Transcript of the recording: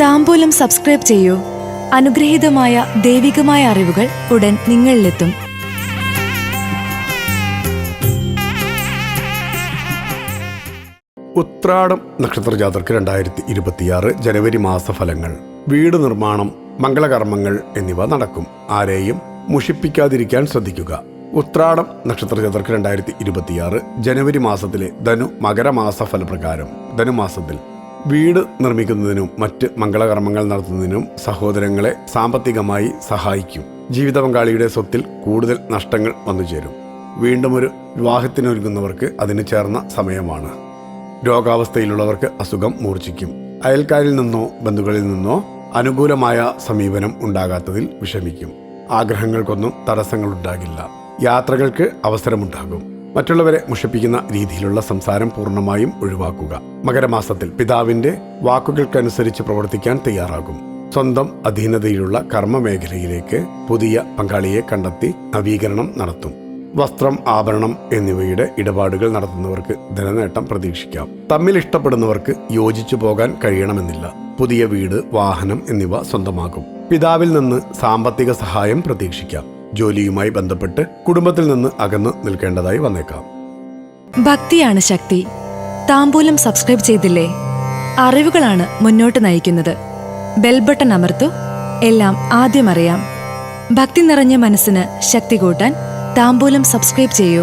താമ്പൂലം subscribe ചെയ്യൂ. അനുഗ്രഹീതമായ ദൈവികമായ അറിവുകൾ ഉടൻ നിങ്ങളിലെത്തും. ഉത്രാടം നക്ഷത്ര ജാതർക്ക് രണ്ടായിരത്തി ഇരുപത്തിയാറ് ജനുവരി മാസ ഫലങ്ങൾ വീട് നിർമ്മാണം മംഗളകർമ്മങ്ങൾ എന്നിവ നടക്കും. ആരെയും മുഷിപ്പിക്കാതിരിക്കാൻ ശ്രദ്ധിക്കുക. ഉത്രാടം നക്ഷത്ര ജാതർക്ക് രണ്ടായിരത്തി ഇരുപത്തിയാറ് ജനുവരി മാസത്തിലെ ധനു മകരമാസ ഫലപ്രകാരം ധനുമാസത്തിൽ വീട് നിർമ്മിക്കുന്നതിനും മറ്റ് മംഗളകർമ്മങ്ങൾ നടത്തുന്നതിനും സഹോദരങ്ങളെ സാമ്പത്തികമായി സഹായിക്കും. ജീവിത പങ്കാളിയുടെ സ്വത്തിൽ കൂടുതൽ നഷ്ടങ്ങൾ വന്നു ചേരും. വീണ്ടും ഒരു വിവാഹത്തിനൊരുങ്ങുന്നവർക്ക് അതിന് ചേർന്ന സമയമാണ്. രോഗാവസ്ഥയിലുള്ളവർക്ക് അസുഖം മൂർച്ഛിക്കും. അയൽക്കാരിൽ നിന്നോ ബന്ധുക്കളിൽ നിന്നോ അനുകൂലമായ സമീപനം ഉണ്ടാകാത്തതിൽ വിഷമിക്കും. ആഗ്രഹങ്ങൾക്കൊന്നും തടസ്സങ്ങളുണ്ടാകില്ല. യാത്രകൾക്ക് അവസരമുണ്ടാകും. മറ്റുള്ളവരെ മുഷിപ്പിക്കുന്ന രീതിയിലുള്ള സംസാരം പൂർണമായും ഒഴിവാക്കുക. മകരമാസത്തിൽ പിതാവിന്റെ വാക്കുകൾക്കനുസരിച്ച് പ്രവർത്തിക്കാൻ തയ്യാറാകും. സ്വന്തം അധീനതയിലുള്ള കർമ്മ മേഖലയിലേക്ക് പുതിയ പങ്കാളിയെ കണ്ടെത്തി നവീകരണം നടത്തും. വസ്ത്രം ആഭരണം എന്നിവയുടെ ഇടപാടുകൾ നടത്തുന്നവർക്ക് ധനനേട്ടം പ്രതീക്ഷിക്കാം. തമ്മിൽ ഇഷ്ടപ്പെടുന്നവർക്ക് യോജിച്ചു പോകാൻ കഴിയണമെന്നില്ല. പുതിയ വീട് വാഹനം എന്നിവ സ്വന്തമാകും പിതാവിൽ നിന്ന് സാമ്പത്തിക സഹായം പ്രതീക്ഷിക്കാം. ജോലിയുമായി ബന്ധപ്പെട്ട് കുടുംബത്തിൽ നിന്ന് അകന്നു നിൽക്കേണ്ടതായി വന്നേക്കാം. ഭക്തിയാണ് ശക്തി. താമ്പൂലം സബ്സ്ക്രൈബ് ചെയ്തില്ലേ? അറിവുകളാണ് മുന്നോട്ട് നയിക്കുന്നത്. ബെൽബട്ടൺ അമർത്തു. എല്ലാം ആദ്യം അറിയാം. ഭക്തി നിറഞ്ഞ മനസ്സിന് ശക്തി കൂട്ടാൻ താമ്പൂലം സബ്സ്ക്രൈബ് ചെയ്യൂ.